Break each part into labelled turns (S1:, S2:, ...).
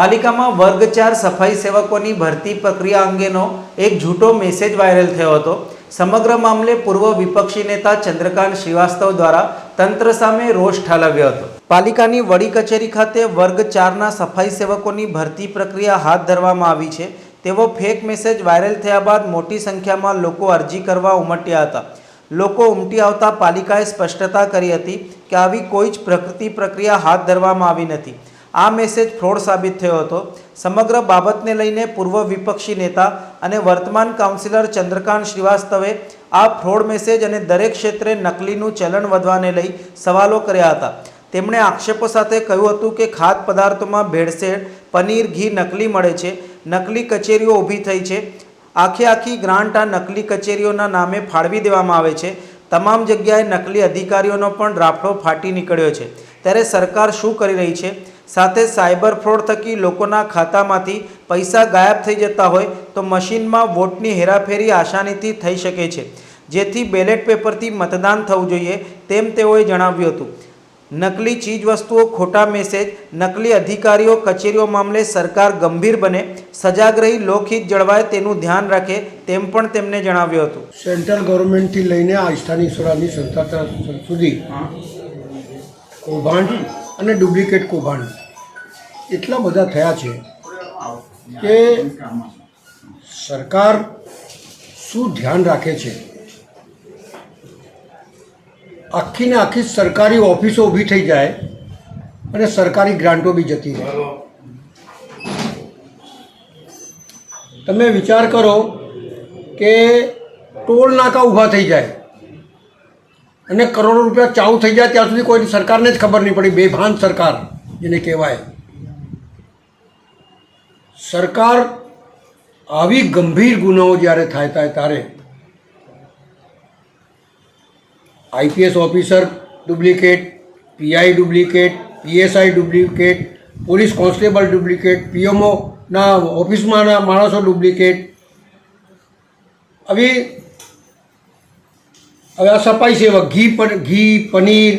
S1: પાલિકામાં વર્ગ ચાર સફાઈ સેવકોની ભરતી પ્રક્રિયા અંગેનો એક જૂઠો મેસેજ વાયરલ થયો હતો. સમગ્ર મામલે પૂર્વ વિપક્ષી નેતા ચંદ્રકાંત શ્રીવાસ્તવ દ્વારા તંત્ર સામે રોષ ઠાલવ્યો હતો. પાલિકાની વડી કચેરી ખાતે વર્ગ ચારના સફાઈ સેવકોની ભરતી પ્રક્રિયા હાથ ધરવામાં આવી છે. તેવો ફેક મેસેજ વાયરલ થયા બાદ મોટી સંખ્યામાં લોકો અરજી કરવા ઉમટ્યા હતા. લોકો ઉમટી આવતા પાલિકાએ સ્પષ્ટતા કરી હતી કે આવી કોઈ જ પ્રકૃતિ પ્રક્રિયા હાથ ધરવામાં આવી નથી. આ મેસેજ ફ્રોડ સાબિત થયો હતો. સમગ્ર બાબતને લઈને પૂર્વ વિપક્ષી નેતા અને વર્તમાન કાઉન્સિલર ચંદ્રકાંત શ્રીવાસ્તવે આ ફ્રોડ મેસેજ અને દરેક ક્ષેત્રે નકલીનું ચલણ વધવાને લઈ સવાલો કર્યા હતા. તેમણે આક્ષેપો સાથે કહ્યું હતું કે ખાદ્ય પદાર્થોમાં ભેળસેળ, પનીર, ઘી, નકલી મળે છે. નકલી કચેરીઓ ઊભી થઈ છે. આખે આખી ગ્રાન્ટ આ નકલી કચેરીઓના નામે ફાળવી દેવામાં આવે છે. તમામ જગ્યાએ નકલી અધિકારીઓનો પણ રાફડો ફાટી નીકળ્યો છે. ત્યારે સરકાર શું કરી રહી છે? સાથે સાયબર ફ્રોડ થકી લોકોના ખાતામાંથી પૈસા ગાયબ થઈ જતા હોય તો મશીનમાં વોટની હેરાફેરી આસાનીથી થઈ શકે છે. જેથી બેલેટ પેપરથી મતદાન થવું જોઈએ તેમ તેઓએ જણાવ્યું હતું. નકલી ચીજવસ્તુઓ ખોટા મેસેજ નકલી અધિકારીઓ કચેરીઓ મામલે સરકાર ગંભીર બને સજાગ રહી લોકહિત જળવાય તેનું ધ્યાન રાખે તેમ પણ તેમને જણાવ્યું હતું.
S2: સેન્ટ્રલ ગવર્મેન્ટથી લઈને આ સ્થાનિક સ્વરાજની સંસ્થા સુધી કૌભાંડ અને ડુપ્લિકેટ કૌભાંડ. એટલા બધા થયા છે કે સરકાર શું ધ્યાન રાખે છે? આખી ને આખી સરકારી ઓફિસો ઊભી થઈ જાય અને સરકારી ગ્રાન્ટો બી જતી રહે. તમે વિચાર કરો કે ટોલ નાકા ઊભા થઈ જાય અને કરોડો રૂપિયા ચાલુ થઈ જાય, ત્યાં સુધી કોઈ સરકારને જ ખબર નહીં પડી. બેભાન સરકાર, જેને કહેવાય. સરકાર આવી ગંભીર ગુનાઓ જ્યારે થાય થાય ત્યારે IPS officer duplicate, PI duplicate, PSI duplicate, police constable duplicate પીએમઓના ઓફિસમાંના માણસો ડુપ્લિકેટ. આવી હવે આ સફાઈ સેવક, ઘી પણ ઘી, પનીર,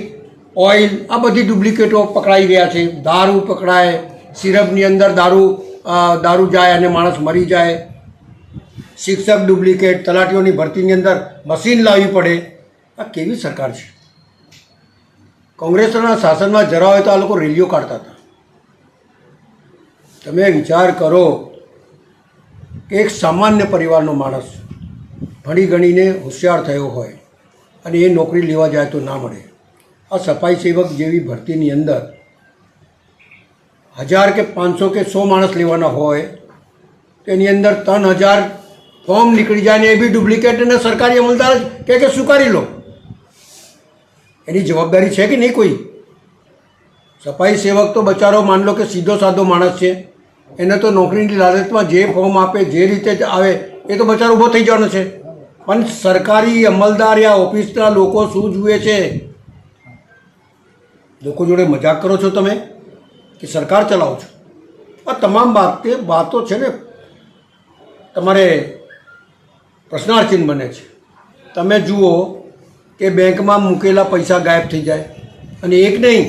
S2: ઓઇલ આ બધી ડુપ્લિકેટો પકડાઈ રહ્યા છે. દારૂ પકડાય, સિરપની અંદર દારૂ દારૂ જાય અને માણસ મરી જાય. શિક્ષક ડુપ્લિકેટ, તલાટીઓની ભરતીની અંદર મશીન લાવવી પડે. આ કેવી સરકાર છે? કોંગ્રેસના શાસનમાં જરા હોય તો આ લોકો રેલીઓ કાઢતા હતા. તમે વિચાર કરો કે એક સામાન્ય પરિવારનો માણસ ભણી ગણીને હોશિયાર થયો હોય અને એ નોકરી લેવા જાય તો ના મળે. આ સફાઈ સેવક જેવી ભરતીની અંદર હજાર કે પાંચસો કે સો માણસ લેવાના હોય, તેની અંદર ત્રણ હજાર ફોર્મ નીકળી જાય ને એ બી ડુપ્લિકેટ અને સરકારી અમલદાર જ કહે કે સ્વીકારી લો. એની જવાબદારી છે કે નહીં કોઈ? સફાઈ સેવક તો બચારો માન લો કે સીધો સાધો માણસ છે. એને તો નોકરીની લાલચમાં જે ફોર્મ આપે, જે રીતે આવે, એ તો બચારો ઊભો થઈ જવાનો છે. પણ સરકારી અમલદાર યા ઓફિસના લોકો શું જુએ છે? લોકો જોડે મજાક કરો છો તમે? કે સરકાર ચલાવો છો. આ તમામ બાબતે વાતો છે ને, તમારે પ્રશ્નાર્થિન બને છે. તમે જુઓ કે બેંકમાં મૂકેલા પૈસા ગાયબ થઈ જાય અને એક નહીં,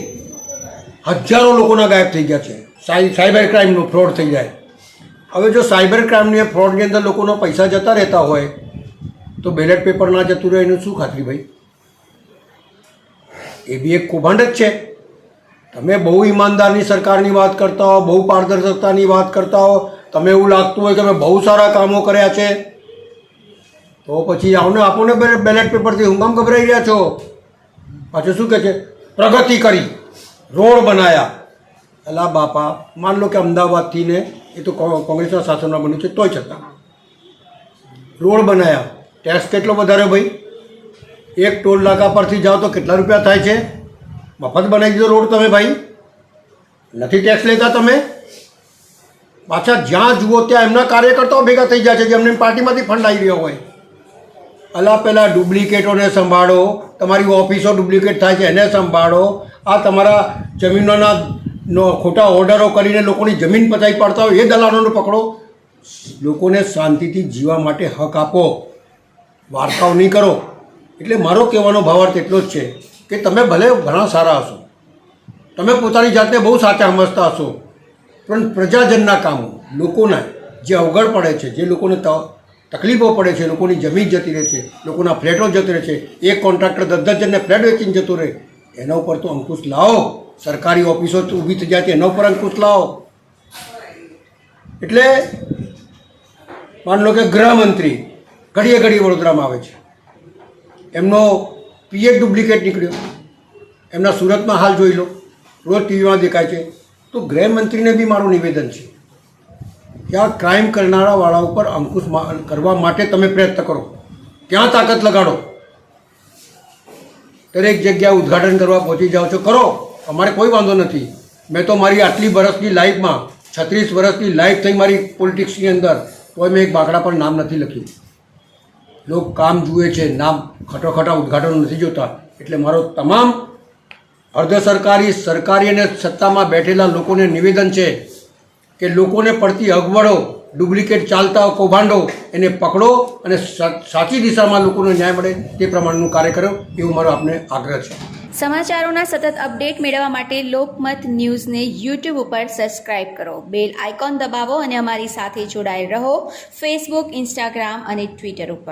S2: હજારો લોકોના ગાયબ થઈ ગયા છે. સાયબર ક્રાઇમનો ફ્રોડ થઈ જાય. હવે જો સાયબર ક્રાઇમની, ફ્રોડની અંદર લોકોના પૈસા જતા રહેતા હોય, તો બેલેટ પેપર ના જતું રહે એનું શું ખાતરી ભાઈ? એ બી એક કૌભાંડ જ છે. તમે બહુ ઈમાનદારની સરકારની વાત કરતા હો, બહુ પારદર્શકતાની વાત કરતા હો, તમે એવું લાગતું હોય કે અમે બહુ સારા કામો કર્યા છે, તો પછી આવને આપોને બેલેટ પેપરથી હું કામ ગભરાઈ રહ્યા છો? પાછું શું કહે છે? પ્રગતિ કરી, રોડ બનાયા. અલા બાપા, માન લો કે અમદાવાદથી ને, એ તો કોંગ્રેસના શાસનમાં બન્યું છે, તોય છતાં. રોડ બનાયા. ટેક્સ કેટલો વધારે ભાઈ? એક ટોલ નાકા પરથી જાઓ તો કેટલા રૂપિયા થાય છે? મફત બનાવી દીધો રોડ તમે ભાઈ. નથી ટેક્સ લેતા તમે. પાછા જ્યાં જુઓ ત્યાં એમના કાર્યકર્તાઓ ભેગા થઈ જાય છે જેમને પાર્ટીમાંથી ફંડ આવી રહ્યો હોય. અલા પહેલાં ડુપ્લિકેટોને સંભાળો, તમારી ઓફિસો ડુપ્લિકેટ થાય છે એને સંભાળો. આ તમારા જમીનોના નો ખોટા ઓર્ડરો કરીને લોકોની જમીન પચાવી પાડતા હોય એ દલાલોને પકડો. લોકોને શાંતિથી જીવા માટે હક આપો. વાર્તાઓ નહીં કરો. એટલે મારો કહેવાનો ભાવાર્થ એટલો જ છે. કે તમે ભલે ઘણા સારા હશો, તમે પોતાની જાતને બહુ સાચા સમજતા હશો, પણ પ્રજાજનના કામો, લોકોના જે અવગણ પડે છે, જે લોકોને તકલીફો પડે છે, લોકોની જમીન જતી રહે છે, લોકોના ફ્લેટો જતી રહે છે, એક કોન્ટ્રાક્ટર દસ દસ ફ્લેટ વેચીને જતો રહે, એના ઉપર તો અંકુશ લાવો. સરકારી ઓફિસો ઊભી થઈ જાય છે, એના ઉપર અંકુશ લાવો. એટલે માન લો કે ગૃહમંત્રી ઘડીએ ઘડીએ વડોદરામાં આવે છે. એમનો પીએચ ડુપ્લિકેટ નીકળ્યો. એમના સુરતમાં હાલ જોઈ લો. રોજ ટીવીમાં દેખાય છે. તો ગૃહમંત્રીને બી મારું નિવેદન છે કે આ ક્રાઇમ કરનારાવાળા ઉપર અંકુશ કરવા માટે તમે પ્રયત્ન કરો. ત્યાં તાકાત લગાડો. દરેક જગ્યાએ ઉદ્ઘાટન કરવા પહોંચી જાઓ છો. કરો. અમારે કોઈ વાંધો નથી. મેં તો મારી આટલી વર્ષની લાઈફમાં છત્રીસ વર્ષની લાઈફ થઈ મારી પોલિટિક્સની અંદર. તોય મેં એક બાકડા પર નામ નથી લખ્યું. લોકો કામ જુએ છે, નામ ખટોખટા ઉદ્ઘાટનો નથી જોતા. એટલે મારો તમામ અર્ધ સરકારી સરકારી અને સત્તામાં બેઠેલા લોકોને નિવેદન છે કે લોકોને પડતી અગવડો, ડુપ્લિકેટ ચાલતા કૌભાંડો એને પકડો અને સાચી દિશામાં લોકોને ન્યાય મળે તે પ્રમાણેનું કાર્ય કરો એવું મારો આપને આગ્રહ છે.
S3: સમાચારોના સતત અપડેટ મેળવવા માટે લોકમત ન્યૂઝને યુટ્યુબ ઉપર સબસ્ક્રાઇબ કરો. બેલ આઇકોન દબાવો અને અમારી સાથે જોડાયેલ રહો ફેસબુક, ઇન્સ્ટાગ્રામ અને ટ્વિટર ઉપર.